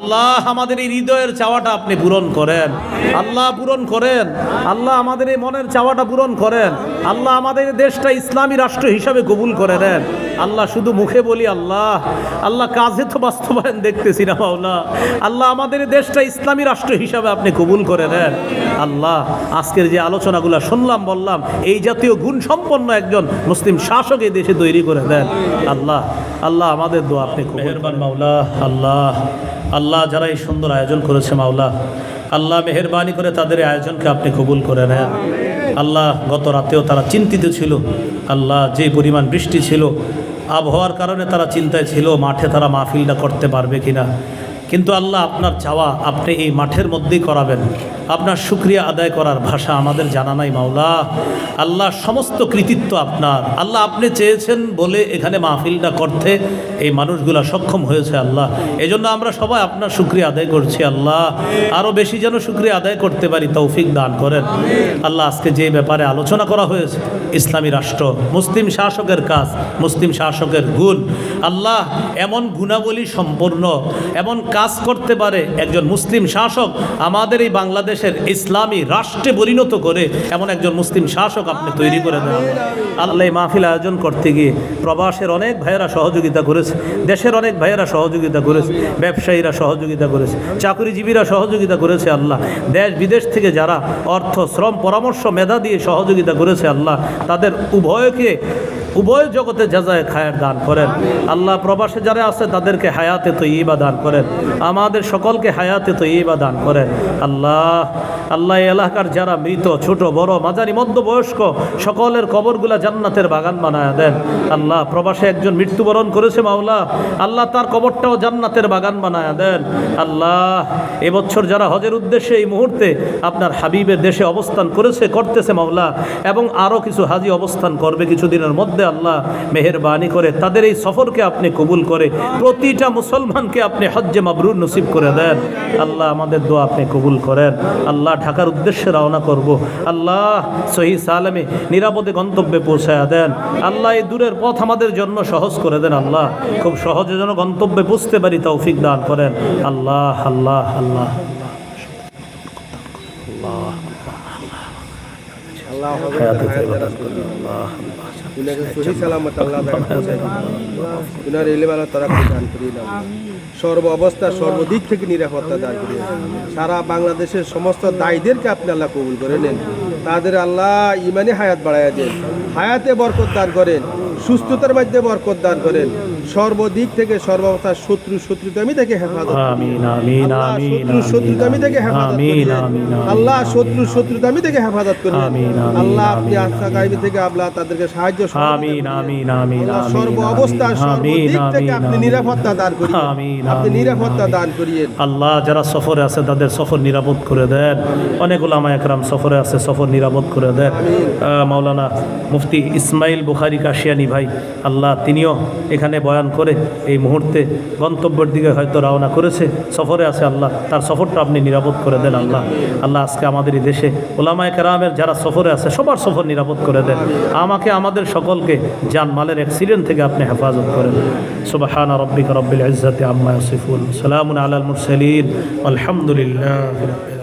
আল্লাহ আমাদের এই হৃদয়ের চাওয়াটা আপনি পূরণ করেন। আল্লাহ পূরণ করেন। আল্লাহ আমাদের এই মনের চাওয়াটা পূরণ করেন। আল্লাহ আমাদের দেশটা ইসলামী রাষ্ট্র হিসাবে কবুল করে নেন। আল্লাহ শুধু মুখে বলি আল্লাহ। আল্লাহ কাজে তো বাস্তবায়ন দেখতেছি না মাওলা। আল্লাহ আমাদের দেশটা ইসলামী রাষ্ট্র হিসাবে আপনি কবুল করে নেন। আল্লাহ আজকের যে আলোচনাগুলো শুনলাম বললাম এই জাতীয় গুণ সম্পন্ন একজন মুসলিম শাসক এই দেশে তৈরি করে দেন। আল্লাহ আল্লাহ আমাদের দোয়া আপনি মেহরবান মাওলা। আল্লাহ আল্লাহ যারা এই সুন্দর আয়োজন করেছে মাওলা, আল্লাহ মেহরবানি করে তাদের আয়োজনকে আপনি কবুল করে নেন। আল্লাহ গত রাতেও তারা চিন্তিত ছিল, আল্লাহ যে পরিমাণ বৃষ্টি ছিল, আবহাওয়ার কারণে তারা চিন্তায় ছিল, মাঠে তারা মাহফিলটা করতে পারবে কিনা। কিন্তু আল্লাহ আপনার চাওয়া আপনি এই মাঠের মধ্যেই করাবেন। আপনার শুক্রিয়া আদায় করার ভাষা আমাদের জানা নাই, মাওলা। আল্লাহ সমস্ত কৃতিত্ব আপনার। আল্লাহ আপনি চেয়েছেন বলে এখানে মাহফিলটা করতে। এই মানুষগুলা সক্ষম হয়েছে আল্লাহ। এই জন্য আমরা সবাই আপনার শুক্রিয়া আদায় করছি আল্লাহ। আরও বেশি যেন শুক্রিয়া আদায় করতে পারি, তৌফিক দান করেন। আল্লাহ আজকে যে ব্যাপারে আলোচনা করা হয়েছে, ইসলামী রাষ্ট্র, মুসলিম শাসকের কাজ, মুসলিম শাসকের গুণ। আল্লাহ এমন গুণাবলী সম্পূর্ণ এমন কাজ করতে পারে একজন মুসলিম শাসক। আমাদের এই বাংলাদেশের ইসলামী রাষ্ট্রে পরিণত করে এমন একজন মুসলিম শাসক আপনি তৈরি করে দেন। আল্লাহ মাহফিল আয়োজন করতে গিয়ে প্রবাসের অনেক ভাইয়েরা সহযোগিতা করেছে, দেশের অনেক ভাইয়েরা সহযোগিতা করেছে, ব্যবসায়ীরা সহযোগিতা করেছে, চাকরিজীবীরা সহযোগিতা করেছে আল্লাহ। দেশ বিদেশ থেকে যারা অর্থ, শ্রম, পরামর্শ, মেধা দিয়ে সহযোগিতা করেছে আল্লাহ, তাদের উভয়কে উভয় জগতে যাজায় খায়ের দান করেন। আল্লাহ প্রবাসে যারা আছে, তাদেরকে হায়াতে তো ইবা দান করেন। আমাদের সকলকে হায়াতে তো ইবা দান করেন। আল্লাহ আল্লাহ এলাকার যারা মৃত, ছোট, বড়, মাঝারি, মধ্যবয়স্ক, সকলের কবরগুলা জান্নাতের বাগান বানায় দেন। আল্লাহ প্রবাসে একজন মৃত্যুবরণ করেছে মাওলা। আল্লাহ তার কবরটাও জান্নাতের বাগান বানায় দেন। আল্লাহ, এবছর যারা হজের উদ্দেশ্যে এই মুহূর্তে আপনার হাবিবের দেশে অবস্থান করেছে, করতেছে মাওলা, এবং আরও কিছু হাজি অবস্থান করবে কিছুদিনের মধ্যে আল্লাহ মেহেরবানি করে, তাদের এই সফরকে আপনি কবুল করে, প্রতিটা মুসলমানকে আপনি হজ্জে মাবরুর নসিব করে দেন। আল্লাহ আমাদের দোয়া আপনি কবুল করেন। আল্লাহ ঢাকার উদ্দেশ্যে রওনা করব। আল্লাহ সহি সালামে নিরাপদে গন্তব্যে পৌঁছায় দেন। আল্লাহ এই দূরের পথ আমাদের জন্য সহজ করে দেন আল্লাহ। খুব সহজে যেন গন্তব্যে বুঝতে পারি তা তৌফিক দান করেন। আল্লাহ। আল্লাহ আল্লাহ আল্লাহ। হায়াতে তৈবা দান করেন আল্লাহ সর্ব অবস্থা সর্বদিক থেকে নিরাপত্তা দান করে সারা বাংলাদেশের সমস্ত দায়ীদেরকে আপনি আল্লাহ কবুল করে নেন। তাদের আল্লাহ ইমানি হায়াত বাড়াইয়া দেন। হায়াতে বরকত দান করেন। সুস্থতার মধ্যে বরকত দান করেন। সর্বদিক থেকে সর্বাবস্থা শত্রু শত্রুতামি থেকে হেফাজত আমিন শত্রু শত্রুতামি থেকে হেফাজত আমিন আল্লাহ শত্রু শত্রুতামি থেকে হেফাজত করেন আমিন, আল্লাহ আপনি আস্থা গাইবি থেকে আল্লাহ তাদেরকে সাহায্য আমিন করুন। আমিন আমিন সর্ব অবস্থা সর্বদিক থেকে আপনি নিরাপত্তা দান করিয়েন। আমিন, আপনি নিরাপত্তা দান করিয়েন। আল্লাহ যারা সফরে আছে তাদের সফর নিরাপদ করে দেন। অনেক ওলামা একরাম সফরে আছে সফর নিরাপদ করে দেন। মাওলানা মুফতি ইসমাইল বুখারি কাশিয়ানি ভাই, আল্লাহ তিনিও এখানে বয়ান করে এই মুহূর্তে গন্তব্যের দিকে হয়তো রওনা করেছে, সফরে আছে আল্লাহ, তার সফরটা আপনি নিরাপদ করে দেন আল্লাহ। আল্লাহ আজকে আমাদের এই দেশে ওলামায় কেরামের যারা সফরে আছে, সবার সফর নিরাপদ করে দেন। আমাকে আমাদের সকলকে জান মালের অ্যাক্সিডেন্ট থেকে আপনি হেফাজত করেন। সুবাহানা রব্বিকা রব্বিল ইজ্জাতি আম্মা ইয়াসিফুন। সালামুন আলাল মুরসালিন। আলহামদুলিল্লাহ